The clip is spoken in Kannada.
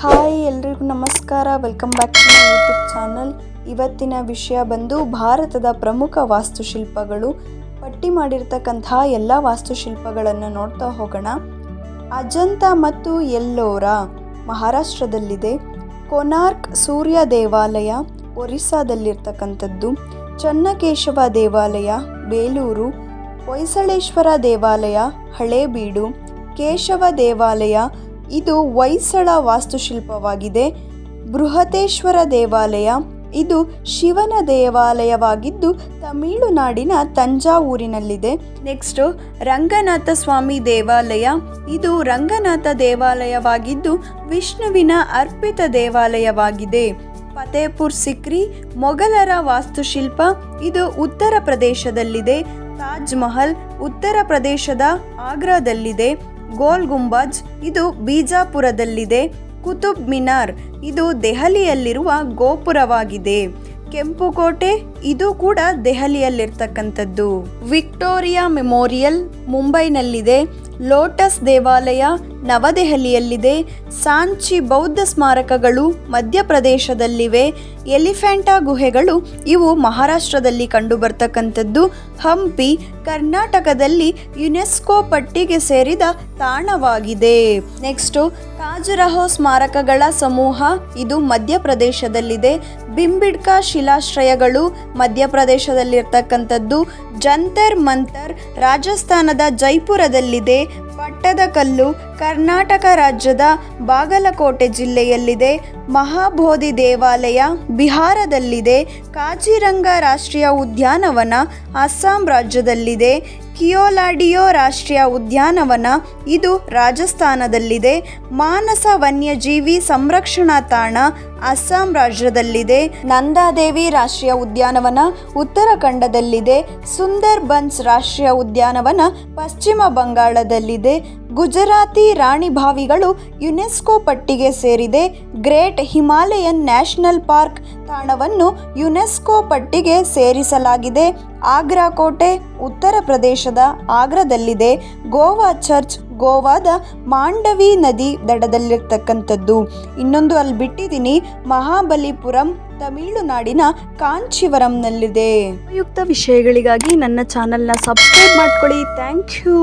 ಹಾಯ್ ಎಲ್ರಿಗೂ ನಮಸ್ಕಾರ. Welcome back to my YouTube channel ಇವತ್ತಿನ ವಿಷಯ ಬಂದು ಭಾರತದ ಪ್ರಮುಖ ವಾಸ್ತುಶಿಲ್ಪಗಳು. ಪಟ್ಟಿ ಮಾಡಿರ್ತಕ್ಕಂತಹ ಎಲ್ಲ ವಾಸ್ತುಶಿಲ್ಪಗಳನ್ನು ನೋಡ್ತಾ ಹೋಗೋಣ. ಅಜಂತ ಮತ್ತು ಎಲ್ಲೋರ ಮಹಾರಾಷ್ಟ್ರದಲ್ಲಿದೆ. ಕೊನಾರ್ಕ್ ಸೂರ್ಯ ದೇವಾಲಯ ಒರಿಸ್ಸಾದಲ್ಲಿರ್ತಕ್ಕಂಥದ್ದು. ಚನ್ನಕೇಶವ ದೇವಾಲಯ ಬೇಲೂರು. ಹೊಯ್ಸಳೇಶ್ವರ ದೇವಾಲಯ ಹಳೇಬೀಡು. ಕೇಶವ ದೇವಾಲಯ ಇದು ಹೊಯ್ಸಳ ವಾಸ್ತುಶಿಲ್ಪವಾಗಿದೆ. ಬೃಹತೇಶ್ವರ ದೇವಾಲಯ, ಇದು ಶಿವನ ದೇವಾಲಯವಾಗಿದ್ದು ತಮಿಳುನಾಡಿನ ತಂಜಾವೂರಿನಲ್ಲಿದೆ. ನೆಕ್ಸ್ಟು, ರಂಗನಾಥ ಸ್ವಾಮಿ ದೇವಾಲಯ, ಇದು ರಂಗನಾಥ ದೇವಾಲಯವಾಗಿದ್ದು ವಿಷ್ಣುವಿನ ಅರ್ಪಿತ ದೇವಾಲಯವಾಗಿದೆ. ಫತೇಪುರ್ ಸಿಕ್ರಿ, ಮೊಘಲರ ವಾಸ್ತುಶಿಲ್ಪ, ಇದು ಉತ್ತರ ಪ್ರದೇಶದಲ್ಲಿದೆ. ತಾಜ್ ಮಹಲ್, ಉತ್ತರ ಪ್ರದೇಶದ ಆಗ್ರಾದಲ್ಲಿದೆ. ಗೋಲ್ ಗುಂಬಜ್, ಇದು ಬೀಜಾಪುರದಲ್ಲಿದೆ. ಕುತುಬ್ ಮಿನಾರ್, ಇದು ದೆಹಲಿಯಲ್ಲಿರುವ ಗೋಪುರವಾಗಿದೆ. ಕೆಂಪುಕೋಟೆ, ಇದು ಕೂಡ ದೆಹಲಿಯಲ್ಲಿರ್ತಕ್ಕಂಥದ್ದು. ವಿಕ್ಟೋರಿಯಾ ಮೆಮೋರಿಯಲ್, ಮುಂಬೈನಲ್ಲಿದೆ. ಲೋಟಸ್ ದೇವಾಲಯ ನವದೆಹಲಿಯಲ್ಲಿದೆ. ಸಾಂಚಿ ಬೌದ್ಧ ಸ್ಮಾರಕಗಳು ಮಧ್ಯಪ್ರದೇಶದಲ್ಲಿವೆ. ಎಲಿಫೆಂಟಾ ಗುಹೆಗಳು ಇವು ಮಹಾರಾಷ್ಟ್ರದಲ್ಲಿ ಕಂಡುಬರ್ತಕ್ಕಂಥದ್ದು. ಹಂಪಿ ಕರ್ನಾಟಕದಲ್ಲಿ ಯುನೆಸ್ಕೋ ಪಟ್ಟಿಗೆ ಸೇರಿದ ತಾಣವಾಗಿದೆ. ನೆಕ್ಸ್ಟು ತಾಜರಹೋ ಸ್ಮಾರಕಗಳ ಸಮೂಹ ಇದು ಮಧ್ಯಪ್ರದೇಶದಲ್ಲಿದೆ. ಬಿಂಬಿಡ್ಕಾ ಶಿಲಾಶ್ರಯಗಳು ಮಧ್ಯಪ್ರದೇಶದಲ್ಲಿರ್ತಕ್ಕಂಥದ್ದು. ಜಂತರ್ ಮಂತರ್ ರಾಜಸ್ಥಾನದ ಜೈಪುರದಲ್ಲಿದೆ. ಪಟ್ಟದಕಲ್ಲು ಕರ್ನಾಟಕ ರಾಜ್ಯದ ಬಾಗಲಕೋಟೆ ಜಿಲ್ಲೆಯಲ್ಲಿದೆ. ಮಹಾಬೋಧಿ ದೇವಾಲಯ ಬಿಹಾರದಲ್ಲಿದೆ. ಕಾಜಿರಂಗ ರಾಷ್ಟ್ರೀಯ ಉದ್ಯಾನವನ ಅಸ್ಸಾಂ ರಾಜ್ಯದಲ್ಲಿದೆ. ಕಿಯೋಲಾಡಿಯೋ ರಾಷ್ಟ್ರೀಯ ಉದ್ಯಾನವನ ಇದು ರಾಜಸ್ಥಾನದಲ್ಲಿದೆ. ಮಾನಸ ವನ್ಯಜೀವಿ ಸಂರಕ್ಷಣಾ ತಾಣ ಅಸ್ಸಾಂ ರಾಜ್ಯದಲ್ಲಿದೆ. ನಂದಾದೇವಿ ರಾಷ್ಟ್ರೀಯ ಉದ್ಯಾನವನ ಉತ್ತರಾಖಂಡದಲ್ಲಿದೆ. ಸುಂದರ್ ಬನ್ಸ್ ರಾಷ್ಟ್ರೀಯ ಉದ್ಯಾನವನ ಪಶ್ಚಿಮ ಬಂಗಾಳದಲ್ಲಿದೆ. ಗುಜರಾತಿ ರಾಣಿ ಬಾವಿಗಳು ಯುನೆಸ್ಕೋ ಪಟ್ಟಿಗೆ ಸೇರಿದೆ. ಗ್ರೇಟ್ ಹಿಮಾಲಯನ್ ನ್ಯಾಷನಲ್ ಪಾರ್ಕ್ ತಾಣವನ್ನು ಯುನೆಸ್ಕೋ ಪಟ್ಟಿಗೆ ಸೇರಿಸಲಾಗಿದೆ. ಆಗ್ರಾ ಕೋಟೆ ಉತ್ತರ ಪ್ರದೇಶದ ಆಗ್ರಾದಲ್ಲಿದೆ. ಗೋವಾ ಚರ್ಚ್ ಗೋವಾದ ಮಾಂಡವಿ ನದಿ ದಡದಲ್ಲಿರ್ತಕ್ಕಂಥದ್ದು. ಇನ್ನೊಂದು ಅಲ್ಲಿ ಬಿಟ್ಟಿದ್ದೀನಿ, ಮಹಾಬಲಿಪುರಂ, ತಮಿಳುನಾಡಿನ ಕಾಂಚಿವರಂನಲ್ಲಿದೆ. ಉಪಯುಕ್ತ ವಿಷಯಗಳಿಗಾಗಿ ನನ್ನ ಚಾನಲ್ನ ಸಬ್ಸ್ಕ್ರೈಬ್ ಮಾಡ್ಕೊಳ್ಳಿ. Thank you.